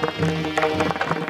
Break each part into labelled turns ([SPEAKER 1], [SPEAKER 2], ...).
[SPEAKER 1] Thank you.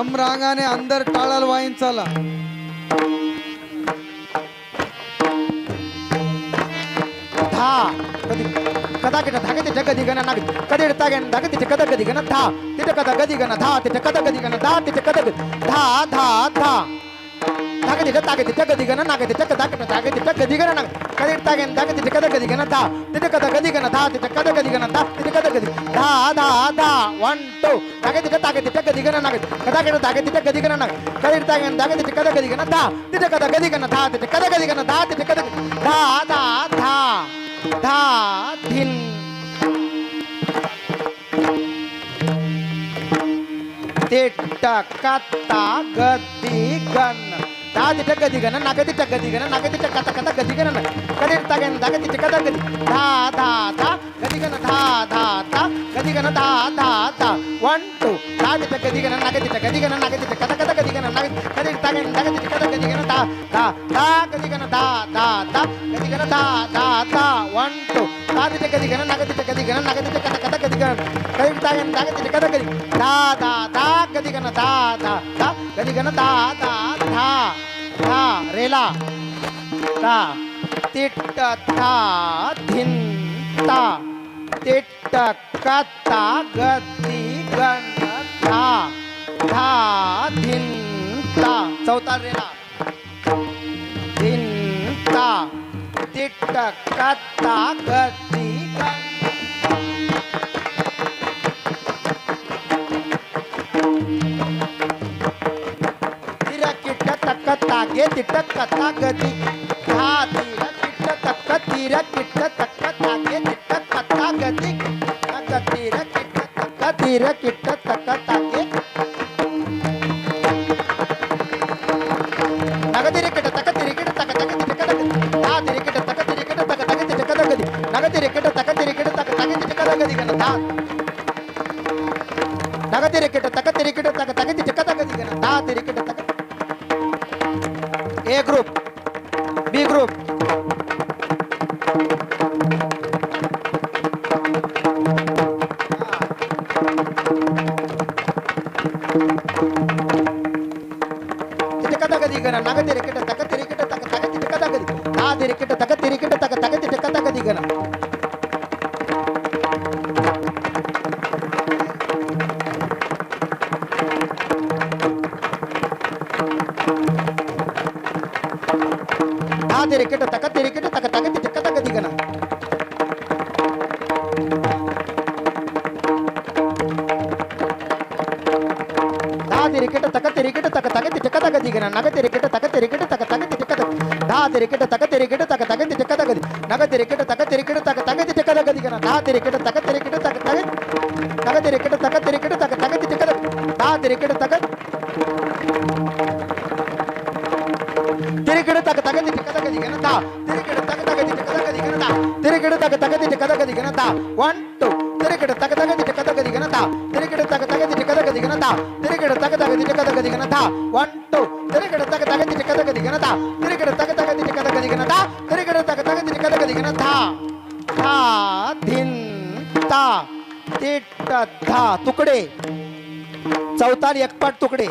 [SPEAKER 1] सम्रांगाने अंदर टाळाल wine चाला.
[SPEAKER 2] धा. कधी कदा किट धागे ते जगदी गण नाग कधी तागे धागे गण धा. तिथे कदा कधी गण धा. तिथे कदा गदी गण धा. तिथे कदा धा धा कधी गण तिथे कदा कधी गण नाग कधी तागे धागे तिथे कदा कधी गण धा तिथे कदा कधी गण धा तिथे कदा कधी गण धा तिथे कदा कधी धा धा धा वन धागे तिथे तागे तिथे कधी गण नाग कदा किट धागे तिथे कधी गण नाग कधी धागे तिथे कदा कधी गण धा तिथे कदा कधी गण धा तिथे कदा कधी धा तिथे कदा धा धा धा धा गदी गण दा तिट गदी गण नाग तिट गदी गण नाग तिट कथा कथा गदी गण कधी तागन दाग तिट कथा गदी धा धा धा गदी गण धा धा धा गदी गण धा धा धा वन टू धा तिट गदी गण नाग तिट गदी गण नाग तिट कथा कथा गदी गण नाग कधी तागन दाग तिट कथा गदी गण धा धा धा गदी गण धा धा धा गदी गण धा धा धा वन टू धा तिट गदी गण नाग तिट गदी गण नाग तिट कथा कथा गदी गण कधी तागन दाग तिट कथा गदी धा धा धा गदी गण धा धा धा गदी गण धा धा धा धा रेला. ता तिट्ट था धिन ता तिट्ट कता गती गण था था धिन ता चौथा रेला. धिन ता तिट्ट कता गती. तागे तिट कथा गदी धा तिर किट तक तिर किट तक तागे तिट कथा गदी तक तिर किट तक तिर किट तक तागे नग तिर किट तक तिर किट तक तक तिट कथा गदी धा तिर किट तक तिर किट तक तक तिट कथा गदी नग तिर किट तक तिर किट तक तक तिट कथा गदी गण धा नग तिर किट तक ए ग्रुप बी ग्रुप तिथे कथा कधी गण नाग तिरे किट तक तिरे किट तक तक तिथे कथा कधी दहा तिरे किट तक तिरे किट तक तक तिथे कथा कधी गण दहा तिरे किट तक तिरे किट तक तक तिथे कथा कधी गण दहा तिरिकेट तक तिरिकेट तक तक तिथे कथा कधी गण नग तिरिकेट तक तिरिकेट तक तक तिथे कथा दहा तिरिकेट तक तिरिकेट तक तक तिथे कथा कधी नग तिरिकेट तक तिरिकेट तक तक तिथे कथा कधी गण दहा तिरिकेट तक तिरिकेट तक तक नग तिरिकेट तक तिरिकेट तक तक तिथे कथा दहा तिरिकेट तक तिरिकेट तक तक तिथे कथा कधी गण दहा तिरिकेट तक तक तिथे कथा कधी गण दहा तिरिकेट तक तक तिथे कथा कधी गण दहा वन टू तिरिकेट तक तक तिथे कथा कधी गण दहा तिरिकेट तक तक तिथे कथा कधी गण दहा तिरिकेट तक तक तिथे कथा कधी गण दहा वन टू तिरिकेट तक तक तिथे कथा कधी गण दहा तिरिकेट तक तक तिथे कथा कधी गण दहा तिरिकेट तक तक तिथे कथा कधी गण दहा धा धिन ता तिट धा तुकडे चौताल एकपाट तुकडे